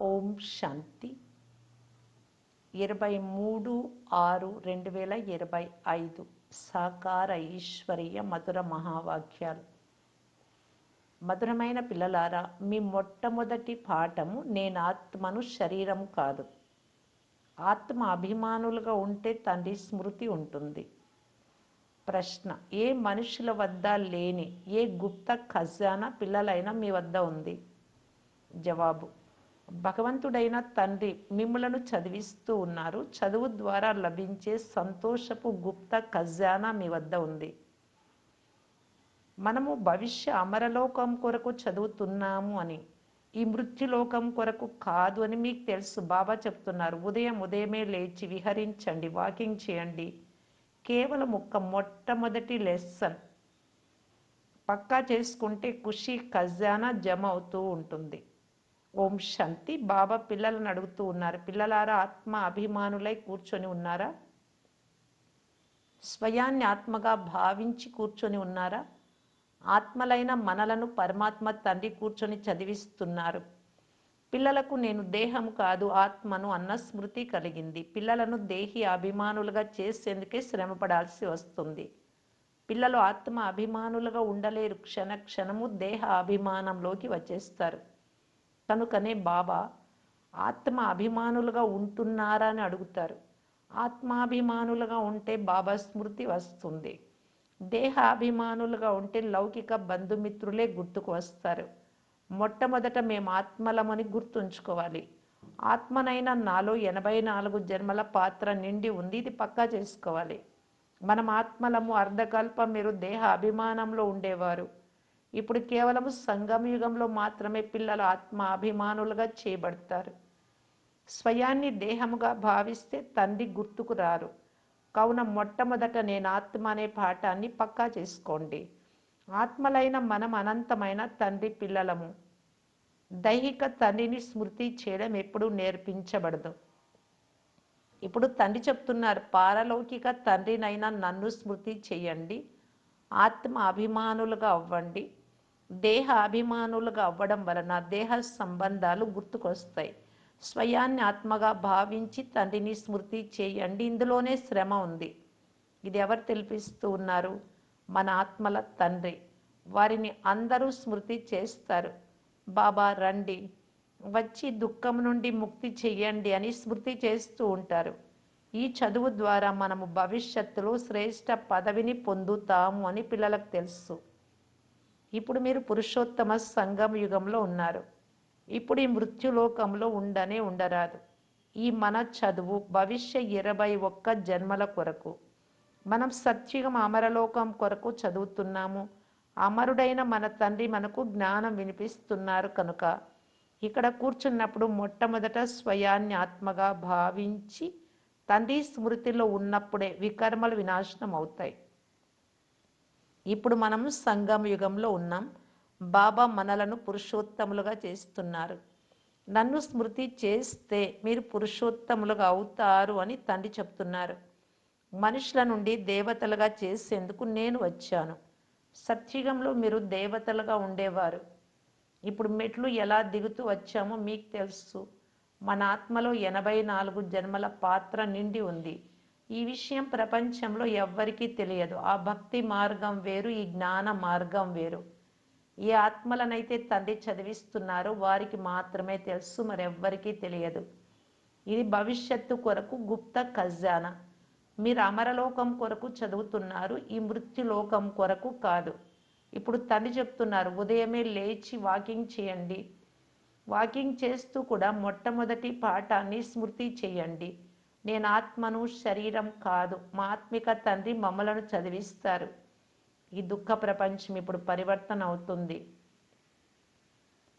ఓం శాంతి. ఇరవై మూడు ఆరు రెండు వేల ఇరవై ఐదు సాకార ఈశ్వరీయ మధుర మహావాక్యాలు. మధురమైన పిల్లలారా మీ మొట్టమొదటి పాఠము నేను ఆత్మను శరీరం కాదు. ఆత్మ అభిమానులుగా ఉంటే తండ్రి స్మృతి ఉంటుంది. ప్రశ్న ఏ మనుషుల వద్ద లేని ఏ గుప్త ఖజానా పిల్లలైనా మీ వద్ద ఉంది? జవాబు భగవంతుడైన తండ్రి మిమ్మలను చదివిస్తూ ఉన్నారు. చదువు ద్వారా లభించే సంతోషపు గుప్త ఖజానా మీ వద్ద ఉంది. మనము భవిష్య అమరలోకం కొరకు చదువుతున్నాము అని ఈ మృత్యులోకం కొరకు కాదు అని మీకు తెలుసు. బాబా చెప్తున్నారు ఉదయం ఉదయమే లేచి విహరించండి వాకింగ్ చేయండి. కేవలం ఒక్క మొట్టమొదటి లెసన్ పక్కా చేసుకుంటే ఖుషి ఖజానా జమ అవుతూ ఉంటుంది. ఓం శాంతి. బాబా పిల్లలను అడుగుతూ ఉన్నారు. పిల్లలారా ఆత్మ అభిమానులై కూర్చొని ఉన్నారా? స్వయాన్ని ఆత్మగా భావించి కూర్చొని ఉన్నారా? ఆత్మలైన మనలను పరమాత్మ తండ్రి కూర్చొని చదివిస్తున్నారు. పిల్లలకు నేను దేహం కాదు ఆత్మను అన్న స్మృతి కలిగింది. పిల్లలను దేహి అభిమానులుగా చేసేందుకే శ్రమపడాల్సి వస్తుంది. పిల్లలు ఆత్మ అభిమానులుగా ఉండలేరు. క్షణ క్షణము దేహ అభిమానంలోకి వచ్చేస్తారు. కనుకనే బాబా ఆత్మ అభిమానులుగా ఉంటున్నారా అని అడుగుతారు. ఆత్మాభిమానులుగా ఉంటే బాబా స్మృతి వస్తుంది. దేహ అభిమానులుగా ఉంటే లౌకిక బంధుమిత్రులే గుర్తుకు వస్తారు. మొట్టమొదట మేము ఆత్మలమని గుర్తుంచుకోవాలి. ఆత్మనైనా నాలో ఎనభై నాలుగు జన్మల పాత్ర నిండి ఉంది ఇది పక్కా చేసుకోవాలి. మనం ఆత్మలము అర్ధకల్పం మీరు దేహ అభిమానంలో ఉండేవారు. ఇప్పుడు కేవలం సంగమయుగంలో మాత్రమే పిల్లలు ఆత్మ అభిమానులుగా చేయబడతారు. స్వయాన్ని దేహముగా భావిస్తే తండ్రి గుర్తుకు రారు. కావున మొట్టమొదట నేను ఆత్మ అనే పాఠాన్ని పక్కా చేసుకోండి. ఆత్మలైన మనం అనంతమైన తండ్రి పిల్లలము. దైహిక తండ్రిని స్మృతి చేయడం ఎప్పుడూ నేర్పించబడదు. ఇప్పుడు తండ్రి చెప్తున్నారు పారలౌకిక తండ్రినైనా నన్ను స్మృతి చేయండి. ఆత్మ అభిమానులుగా అవ్వండి. దేహ అభిమానులుగా అవ్వడం వలన దేహ సంబంధాలు గుర్తుకొస్తాయి. స్వయాన్ని ఆత్మగా భావించి తండ్రిని స్మృతి చేయండి. ఇందులోనే శ్రమ ఉంది. ఇది ఎవరు తెలిపిస్తూ ఉన్నారు? మన ఆత్మల తండ్రి. వారిని అందరూ స్మృతి చేస్తారు. బాబా రండి. వచ్చి దుఃఖం నుండి ముక్తి చెయ్యండి అని స్మృతి చేస్తూ ఉంటారు. ఈ చదువు ద్వారా మనము భవిష్యత్తులో శ్రేష్ట పదవిని పొందుతాము అని పిల్లలకు తెలుసు. ఇప్పుడు మీరు పురుషోత్తమ సంగం యుగంలో ఉన్నారు. ఇప్పుడు ఈ మృత్యులోకంలో ఉండనే ఉండరాదు. ఈ మన చదువు భవిష్య ఇరవై ఒక్క జన్మల కొరకు. మనం సత్యుగం అమరలోకం కొరకు చదువుతున్నాము. అమరుడైన మన తండ్రి మనకు జ్ఞానం వినిపిస్తున్నారు కనుక. ఇక్కడ కూర్చున్నప్పుడు మొట్టమొదట స్వయాన్ని ఆత్మగా భావించి తండ్రి స్మృతిలో ఉన్నప్పుడే వికర్మలు వినాశనం అవుతాయి ఇప్పుడు మనం సంగం యుగంలో ఉన్నాం. బాబా మనలను పురుషోత్తములుగా చేస్తున్నారు. నన్ను స్మృతి చేస్తే మీరు పురుషోత్తములుగా అవుతారు అని తండ్రి చెప్తున్నారు. మనుషుల నుండి దేవతలుగా చేసేందుకు నేను వచ్చాను. సత్యుగంలో మీరు దేవతలుగా ఉండేవారు. ఇప్పుడు మెట్లు ఎలా దిగుతూ వచ్చామో మీకు తెలుసు. మన ఆత్మలో ఎనభై నాలుగు జన్మల పాత్ర నిండి ఉంది. ఈ విషయం ప్రపంచంలో ఎవ్వరికీ తెలియదు. ఆ భక్తి మార్గం వేరు ఈ జ్ఞాన మార్గం వేరు. ఏ ఆత్మలనైతే తండ్రి చదివిస్తున్నారో వారికి మాత్రమే తెలుసు మరెవ్వరికీ తెలియదు. ఇది భవిష్యత్తు కొరకు గుప్త ఖజానా. మీరు అమరలోకం కొరకు చదువుతున్నారు ఈ మృత్యులోకం కొరకు కాదు. ఇప్పుడు తండ్రి చెప్తున్నారు ఉదయమే లేచి వాకింగ్ చేయండి. వాకింగ్ చేస్తూ కూడా మొట్టమొదటి పాఠాన్ని స్మృతి చేయండి. నేను ఆత్మను శరీరం కాదు మా ఆత్మిక తండ్రి మమ్మలను చదివిస్తారు. ఈ దుఃఖ ప్రపంచం ఇప్పుడు పరివర్తన అవుతుంది.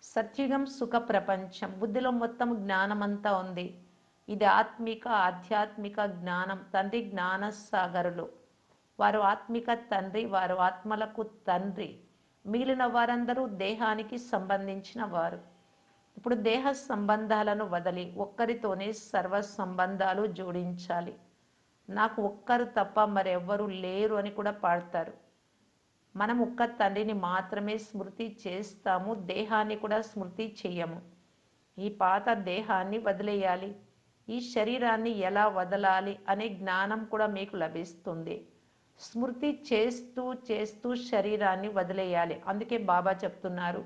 సత్యుగం సుఖ ప్రపంచం. బుద్ధిలో మొత్తం జ్ఞానమంతా ఉంది. ఇది ఆత్మిక ఆధ్యాత్మిక జ్ఞానం. తండ్రి జ్ఞాన సాగరులు వారు ఆత్మిక తండ్రి వారు ఆత్మలకు తండ్రి. మిగిలిన వారందరూ దేహానికి సంబంధించిన వారు. ఇప్పుడు దేహ సంబంధాలను వదలి ఒక్కరితోనే సర్వ సంబంధాలు జోడించాలి. నాకు ఒక్కరు తప్ప మరెవ్వరూ లేరు అని కూడా పాడతారు. మనం ఒక్క తండ్రిని మాత్రమే స్మృతి చేస్తాము దేహాన్ని కూడా స్మృతి చెయ్యము ఈ పాత దేహాన్ని వదిలేయాలి. ఈ శరీరాన్ని ఎలా వదలాలి అనే జ్ఞానం కూడా మీకు లభిస్తుంది. స్మృతి చేస్తూ చేస్తూ శరీరాన్ని వదిలేయాలి. అందుకే బాబా చెప్తున్నారు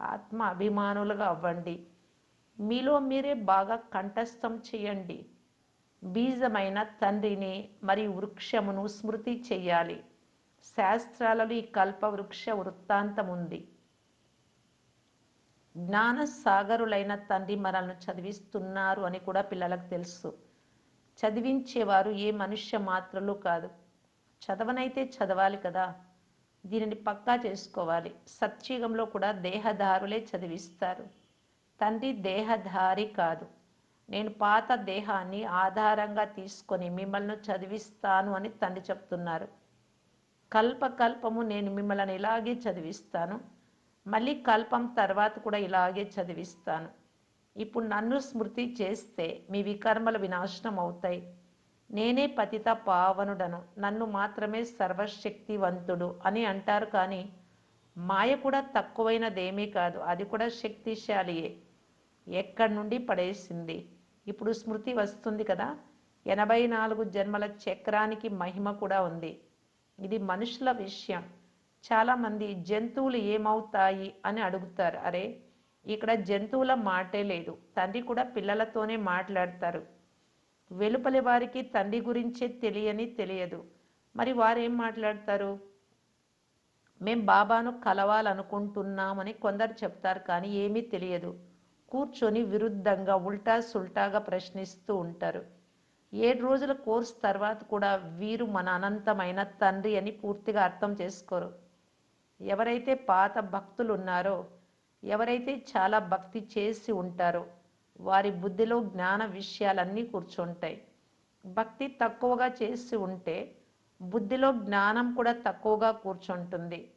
ఆత్మ అభిమానులుగా అవ్వండి. మీలో మీరే బాగా కంఠస్థం చేయండి. బీజమైన తండ్రిని మరియు వృక్షమును స్మృతి చెయ్యాలి శాస్త్రాలలో ఈ కల్ప వృక్ష వృత్తాంతం ఉంది జ్ఞాన సాగరులైన తండ్రి మనల్ని చదివిస్తున్నారు అని కూడా పిల్లలకు తెలుసు. చదివించేవారు ఏ మనుష్య మాత్రలు కాదు. చదవనైతే చదవాలి కదా. దీనిని పక్కా చేసుకోవాలి. సత్యుగంలో కూడా దేహదారులే చదివిస్తారు. తండ్రి దేహధారి కాదు. నేను పాత దేహాన్ని ఆధారంగా తీసుకొని మిమ్మల్ని చదివిస్తాను అని తండ్రి చెప్తున్నారు. కల్పకల్పము నేను మిమ్మల్ని ఇలాగే చదివిస్తాను. మళ్ళీ కల్పం తర్వాత కూడా ఇలాగే చదివిస్తాను. ఇప్పుడు నన్ను స్మృతి చేస్తే మీ వికర్మల వినాశనం అవుతాయి. నేనే పతిత పావనుడను నన్ను మాత్రమే సర్వశక్తివంతుడు అని అంటారు కానీ మాయ కూడా తక్కువైనదేమీ కాదు అది కూడా శక్తిశాలియే. ఎక్కడి నుండి పడేసింది? ఇప్పుడు స్మృతి వస్తుంది కదా ఎనభై నాలుగు జన్మల చక్రానికి మహిమ కూడా ఉంది. ఇది మనుషుల విషయం. చాలామంది జంతువులు ఏమవుతాయి అని అడుగుతారు. అరే ఇక్కడ జంతువుల మాటే లేదు తండ్రి కూడా పిల్లలతోనే మాట్లాడతారు. వెలుపలి వారికి తండ్రి గురించే తెలియని తెలియదు. మరి వారేం మాట్లాడతారు? మేం బాబాను కలవాలనుకుంటున్నామని కొందరు చెప్తారు కానీ ఏమీ తెలియదు. కూర్చొని విరుద్ధంగా ఉల్టా సుల్టాగా ప్రశ్నిస్తూ ఉంటారు. ఏడు రోజుల కోర్స్ తర్వాత కూడా వీరు మన అనంతమైన తండ్రి అని పూర్తిగా అర్థం చేసుకోరు. ఎవరైతే పాత భక్తులు ఉన్నారో ఎవరైతే చాలా భక్తి చేసి ఉంటారో వారి బుద్ధిలో జ్ఞాన విషయాలన్నీ కూర్చుంటాయి. భక్తి తక్కువగా చేసి ఉంటే బుద్ధిలో జ్ఞానం కూడా తక్కువగా కూర్చుంటుంది.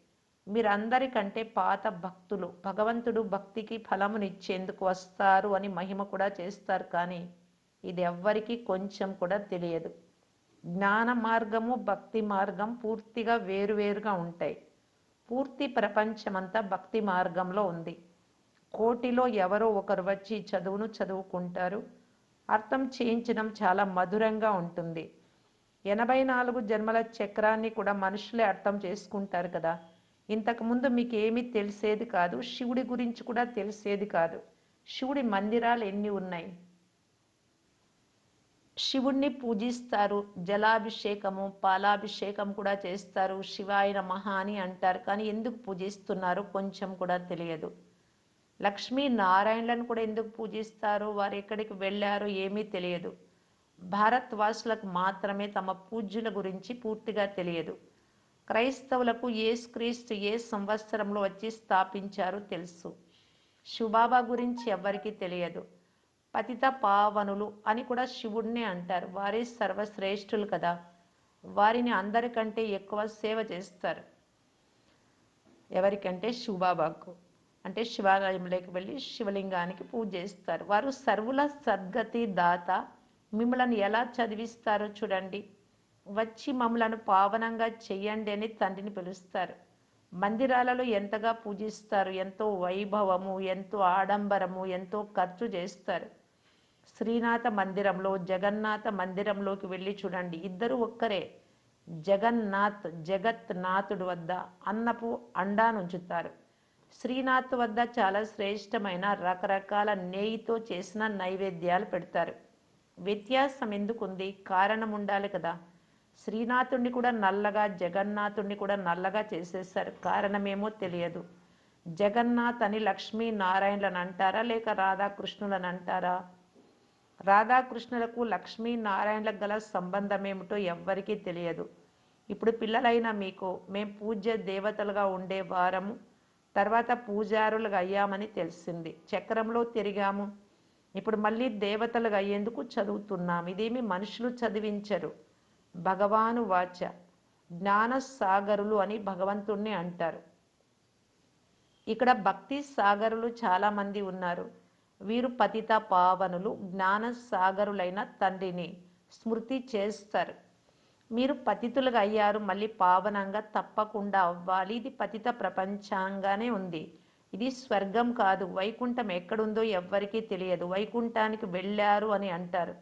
మీరందరికంటే పాత భక్తులు భగవంతుడు భక్తికి ఫలమునిచ్చేందుకు వస్తారు అని మహిమ కూడా చేస్తారు కానీ ఇది ఎవ్వరికీ కొంచెం కూడా తెలియదు. జ్ఞాన మార్గము భక్తి మార్గం పూర్తిగా వేరువేరుగా ఉంటాయి. పూర్తి ప్రపంచమంతా భక్తి మార్గంలో ఉంది. కోటిలో ఎవరో ఒకరు వచ్చి చదువును చదువుకుంటారు. అర్థం చేయించడం చాలా మధురంగా ఉంటుంది. ఎనభై నాలుగు జన్మల చక్రాన్ని కూడా మనుషులే అర్థం చేసుకుంటారు కదా. ఇంతకుముందు మీకు ఏమీ తెలిసేది కాదు శివుడి గురించి కూడా తెలిసేది కాదు. శివుడి మందిరాలు ఎన్ని ఉన్నాయి? శివుణ్ణి పూజిస్తారు జలాభిషేకము పాలాభిషేకం కూడా చేస్తారు శివాయన మహా అని అంటారు. కానీ ఎందుకు పూజిస్తున్నారు కొంచెం కూడా తెలియదు. లక్ష్మీ నారాయణలను కూడా ఎందుకు పూజిస్తారు? వారు ఎక్కడికి వెళ్ళారో ఏమీ తెలియదు. భారత్ వాసులకు మాత్రమే తమ పూజ్యుల గురించి పూర్తిగా తెలియదు. క్రైస్తవులకు ఏ క్రీస్తు ఏ సంవత్సరంలో వచ్చి స్థాపించారో తెలుసు. శివబాబా గురించి ఎవ్వరికీ తెలియదు. పతిత పావనులు అని కూడా శివుడినే అంటారు. వారే సర్వశ్రేష్ఠులు కదా. వారిని అందరికంటే ఎక్కువ సేవ చేస్తారు. ఎవరికంటే? శివబాబాకు అంటే శివాలయంలోకి వెళ్ళి శివలింగానికి పూజ చేస్తారు. వారు సర్వుల సద్గతి దాత మిమ్మలను ఎలా చదివిస్తారో చూడండి. వచ్చి మమ్మలను పావనంగా చెయ్యండి అని తండ్రిని పిలుస్తారు. మందిరాలలో ఎంతగా పూజిస్తారు ఎంతో వైభవము ఎంతో ఆడంబరము ఎంతో ఖర్చు చేస్తారు. శ్రీనాథ మందిరంలో జగన్నాథ మందిరంలోకి వెళ్ళి చూడండి. ఇద్దరు ఒక్కరే జగన్నాథ్ జగత్నాథుడు వద్ద అన్నపు అండానుంచుతారు. శ్రీనాథ్ వద్ద చాలా శ్రేష్టమైన రకరకాల నెయ్యితో చేసిన నైవేద్యాలు పెడతారు. వ్యత్యాసం ఎందుకుంది? కారణం ఉండాలి కదా. శ్రీనాథుణ్ణి కూడా నల్లగా జగన్నాథుణ్ణి కూడా నల్లగా చేసేసారు కారణమేమో తెలియదు. జగన్నాథ్ అని లక్ష్మీ నారాయణులను అంటారా? లేక రాధాకృష్ణులను అంటారా? రాధాకృష్ణులకు లక్ష్మీ నారాయణలకు గల సంబంధం ఏమిటో ఎవ్వరికీ తెలియదు. ఇప్పుడు పిల్లలైన మీకు మేం పూజ్య దేవతలుగా ఉండే వారము తర్వాత పూజారులుగా అయ్యామని తెలిసింది. చక్రంలో తిరిగాము. ఇప్పుడు మళ్ళీ దేవతలుగా అయ్యేందుకు చదువుతున్నాం. ఇదేమి మనుషులు చదివించరు. భగవాను వాచ. జ్ఞానసాగరులు అని భగవంతుణ్ణి అంటారు. ఇక్కడ భక్తి సాగరులు చాలామంది ఉన్నారు. వీరు పతిత పావనులు జ్ఞాన సాగరులైన తండ్రిని స్మృతి చేస్తారు. మీరు పతితులుగా అయ్యారు మళ్ళీ పావనంగా తప్పకుండా అవ్వాలి. ఇది పతిత ప్రపంచంగానే ఉంది. ఇది స్వర్గం కాదు వైకుంఠం ఎక్కడుందో ఎవ్వరికీ తెలియదు. వైకుంఠానికి వెళ్ళారు అని అంటారు.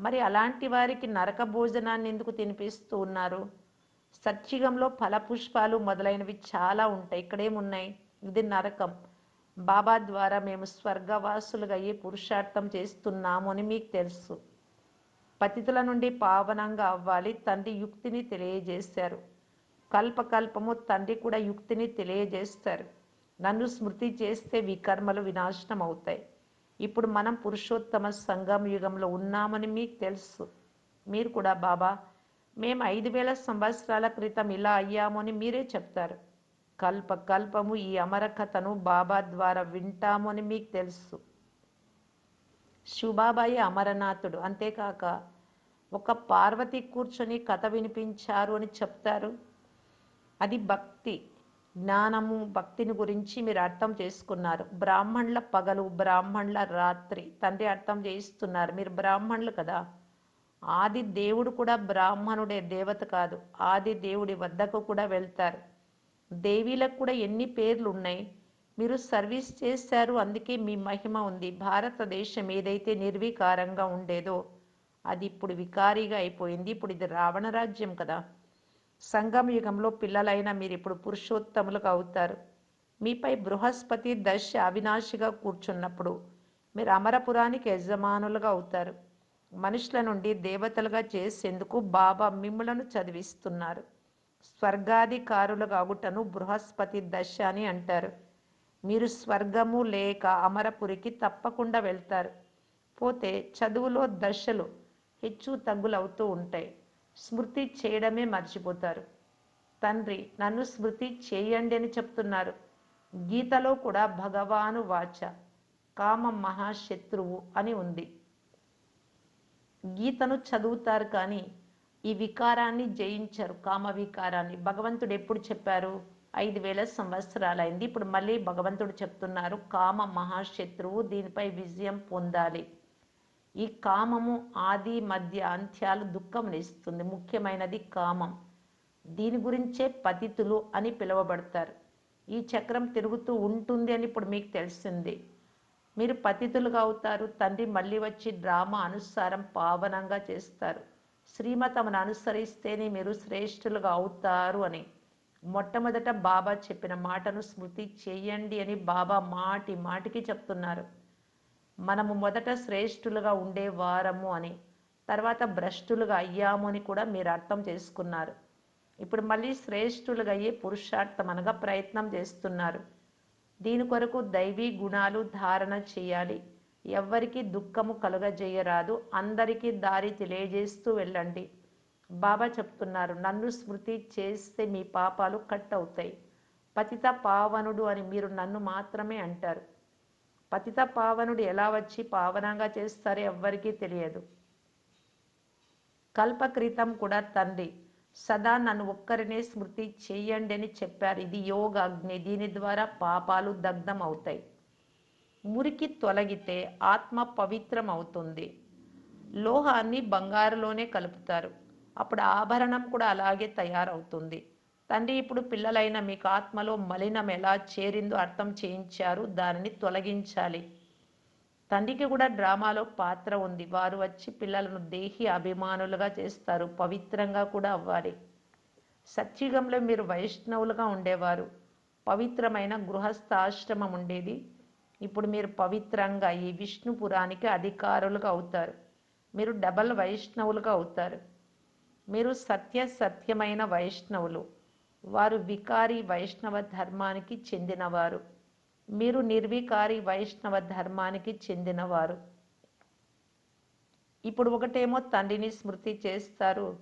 మరి అలాంటి వారికి నరక భోజనాన్ని ఎందుకు తినిపిస్తూ ఉన్నారు? సత్యుగంలో ఫలపుష్పాలు మొదలైనవి చాలా ఉంటాయి. ఇక్కడేమున్నాయి? ఇది నరకం. బాబా ద్వారా మేము స్వర్గవాసులుగా అయ్యి పురుషార్థం చేస్తున్నాము అని మీకు తెలుసు. పతితుల నుండి పావనంగా అవ్వాలి తండ్రి యుక్తిని తెలియజేశారు కల్పకల్పము తండ్రి కూడా యుక్తిని తెలియజేస్తారు. నన్ను స్మృతి చేస్తే వికర్మలు వినాశనం అవుతాయి ఇప్పుడు మనం పురుషోత్తమ సంగమ యుగంలో ఉన్నామని మీకు తెలుసు. మీరు కూడా బాబా మేము ఐదు వేల సంవత్సరాల క్రితం ఇలా అయ్యాము అని మీరే చెప్తారు. కల్ప కల్పము ఈ అమర కథను బాబా ద్వారా వింటాము అని మీకు తెలుసు. శుభాబాయి అమరనాథుడు. అంతేకాక ఒక పార్వతి కూర్చొని కథ వినిపించారు అని చెప్తారు. అది భక్తి జ్ఞానము భక్తిని గురించి మీరు అర్థం చేసుకున్నారు. బ్రాహ్మణుల పగలు బ్రాహ్మణుల రాత్రి తండ్రి అర్థం చేయిస్తున్నారు. మీరు బ్రాహ్మణులు కదా? ఆది దేవుడు కూడా బ్రాహ్మణుడే దేవత కాదు. ఆది దేవుడి వద్దకు కూడా వెళ్తారు. దేవీలకు కూడా ఎన్ని పేర్లు ఉన్నాయి? మీరు సర్వీస్ చేశారు అందుకే మీ మహిమ ఉంది. భారతదేశం ఏదైతే నిర్వికారంగా ఉండేదో అది ఇప్పుడు వికారీగా అయిపోయింది. ఇప్పుడు ఇది రావణ రాజ్యం కదా. సంగమ యుగంలో పిల్లలైన మీరు ఇప్పుడు పురుషోత్తములుగా అవుతారు. మీపై బృహస్పతి దశ అవినాశిగా కూర్చున్నప్పుడు మీరు అమరపురానికి యజమానులుగా అవుతారు. మనుషుల నుండి దేవతలుగా చేసేందుకు బాబా మిమ్ములను చదివిస్తున్నారు. స్వర్గాధికారులుగా అగుటను బృహస్పతి దశ అని అంటారు. మీరు స్వర్గము లేక అమరపురికి తప్పకుండా వెళ్తారు. పోతే చదువులో దశలు హెచ్చు తగ్గులవుతూ ఉంటాయి. స్మృతి చేయడమే మర్చిపోతారు. తండ్రి నన్ను స్మృతి చేయండి అని చెప్తున్నారు. గీతలో కూడా భగవాను వాచ కామ మహాశత్రువు అని ఉంది. గీతను చదువుతారు కానీ ఈ వికారాన్ని జయించరు కామ వికారాన్ని భగవంతుడు ఎప్పుడు చెప్పారు? ఐదు వేల సంవత్సరాలైంది. ఇప్పుడు మళ్ళీ భగవంతుడు చెప్తున్నారు కామ మహాశత్రువు దీనిపై విజయం పొందాలి. ఈ కామము ఆది మధ్య అంత్యాలు దుఃఖమునిస్తుంది. ముఖ్యమైనది కామం. దీని గురించే పతితులు అని పిలువబడతారు. ఈ చక్రం తిరుగుతూ ఉంటుంది అని ఇప్పుడు మీకు తెలిసింది. మీరు పతితులుగా అవుతారు తండ్రి మళ్ళీ వచ్చి డ్రామా అనుసారం పావనంగా చేస్తారు. శ్రీమతమును అనుసరిస్తేనే మీరు శ్రేష్ఠులుగా అవుతారు అని. మొట్టమొదట బాబా చెప్పిన మాటను స్మృతి చేయండి అని బాబా మాటి మాటికి చెప్తున్నారు. మనము మొదట శ్రేష్ఠులుగా ఉండే వారము అని తర్వాత భ్రష్టులుగా అయ్యాము అని కూడా మీరు అర్థం చేసుకున్నారు. ఇప్పుడు మళ్ళీ శ్రేష్ఠులుగా అయ్యే పురుషార్థం అనగా ప్రయత్నం చేస్తున్నారు. దీని కొరకు దైవీ గుణాలు ధారణ చేయాలి. ఎవ్వరికి దుఃఖము కలుగజేయరాదు. అందరికీ దారి తెలియజేస్తూ వెళ్ళండి. బాబా చెప్తున్నారు నన్ను స్మృతి చేస్తే మీ పాపాలు కట్ అవుతాయి. పతిత పావనుడు అని మీరు నన్ను మాత్రమే అంటారు. పతిత పావనుడు ఎలా వచ్చి పావనంగా చేస్తారో ఎవ్వరికీ తెలియదు. కల్పక్రితం కూడా తండ్రి సదా నన్ను ఒక్కరినే స్మృతి చేయండి అని చెప్పారు. ఇది యోగ అగ్ని దీని ద్వారా పాపాలు దగ్ధం అవుతాయి మురికి తొలగితే ఆత్మ పవిత్రం అవుతుంది లోహాన్ని బంగారులోనే కలుపుతారు. అప్పుడు ఆభరణం కూడా అలాగే తయారవుతుంది. తండ్రి ఇప్పుడు పిల్లలైన మీకు ఆత్మలో మలినం ఎలా చేరిందో అర్థం చేయించారు. దానిని తొలగించాలి. తండ్రికి కూడా డ్రామాలో పాత్ర ఉంది. వారు వచ్చి పిల్లలను దేహి అభిమానులుగా చేస్తారు. పవిత్రంగా కూడా అవ్వాలి. సత్యుగంలో మీరు వైష్ణవులుగా ఉండేవారు. పవిత్రమైన గృహస్థాశ్రమం ఉండేది. ఇప్పుడు మీరు పవిత్రంగా ఈ విష్ణుపురానికి అధికారులుగా అవుతారు. మీరు డబల్ వైష్ణవులుగా అవుతారు. మీరు సత్య సత్యమైన వైష్ణవులు. వారు వికారి వైష్ణవ ధర్మానికి చెందినవారు. మీరు నిర్వికారి వైష్ణవ ధర్మానికి చెందినవారు. ఇప్పుడు ఒకటేమో తండ్రిని స్మృతి చేస్తారు.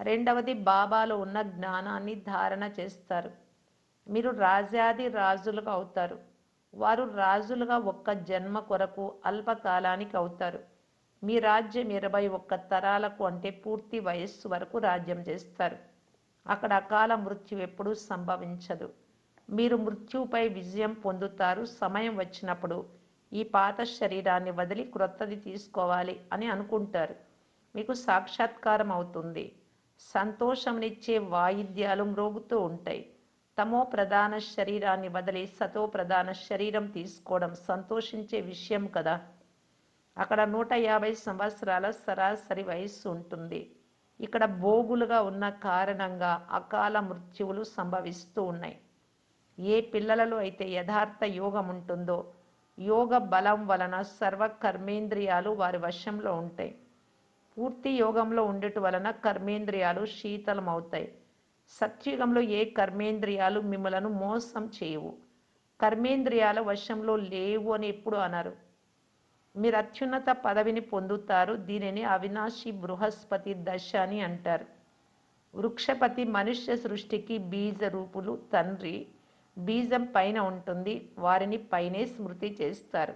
రెండవది బాబాలో ఉన్న జ్ఞానాన్ని ధారణ చేస్తారు. మీరు రాజాది రాజులుగా అవుతారు. వారు రాజులుగా ఒక్క జన్మ కొరకు అల్పకాలానికి అవుతారు. మీ రాజ్యం ఇరవై ఒక్క తరాలకు అంటే పూర్తి వయస్సు వరకు రాజ్యం చేస్తారు. అక్కడ అకాల మృత్యు ఎప్పుడూ సంభవించదు. మీరు మృత్యుపై విజయం పొందుతారు. సమయం వచ్చినప్పుడు ఈ పాత శరీరాన్ని వదిలి క్రొత్తది తీసుకోవాలి అని అనుకుంటారు. మీకు సాక్షాత్కారం అవుతుంది. సంతోషంనిచ్చే వాయిద్యాలు మ్రోగుతూ ఉంటాయి. తమో ప్రధాన శరీరాన్ని వదిలి సతో ప్రధాన శరీరం తీసుకోవడం సంతోషించే విషయం కదా. అక్కడ నూట యాభై సంవత్సరాల సరాసరి వయస్సు ఉంటుంది. ఇక్కడ భోగులుగా ఉన్న కారణంగా అకాల మృత్యువులు సంభవిస్తూ ఉన్నాయి. ఏ పిల్లలలో అయితే యథార్థ యోగం ఉంటుందో యోగ బలం వలన సర్వ కర్మేంద్రియాలు వారి వశంలో ఉంటాయి. పూర్తి యోగంలో ఉండట వలన కర్మేంద్రియాలు శీతలం అవుతాయి సత్యుగంలో ఏ కర్మేంద్రియాలు మిమ్మలను మోసం చేయవు. కర్మేంద్రియాల వశంలో లేవు అని ఎప్పుడు అన్నారు మీరు అత్యున్నత పదవిని పొందుతారు. దీనిని అవినాశి బృహస్పతి దశ అని అంటారు. వృక్షపతి మనుష్య సృష్టికి బీజ రూపులు తండ్రి. బీజం పైన ఉంటుంది. వారిని పైనే స్మృతి చేస్తారు.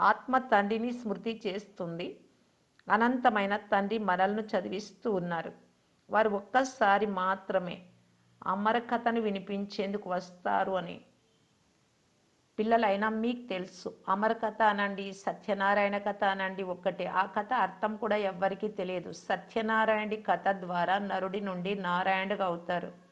ఆత్మ తండ్రిని స్మృతి చేస్తుంది. అనంతమైన తండ్రి మనల్ని చదివిస్తూ ఉన్నారు. వారు ఒక్కసారి మాత్రమే అమరకథను వినిపించేందుకు వస్తారు అని. పిల్లలైనా మీకు తెలుసు. అమర కథ అనండి సత్యనారాయణ కథ అనండి ఒక్కటే. ఆ కథ అర్థం కూడా ఎవ్వరికీ తెలియదు. సత్యనారాయణ కథ ద్వారా నరుడి నుండి నారాయణుడిగా అవుతారు.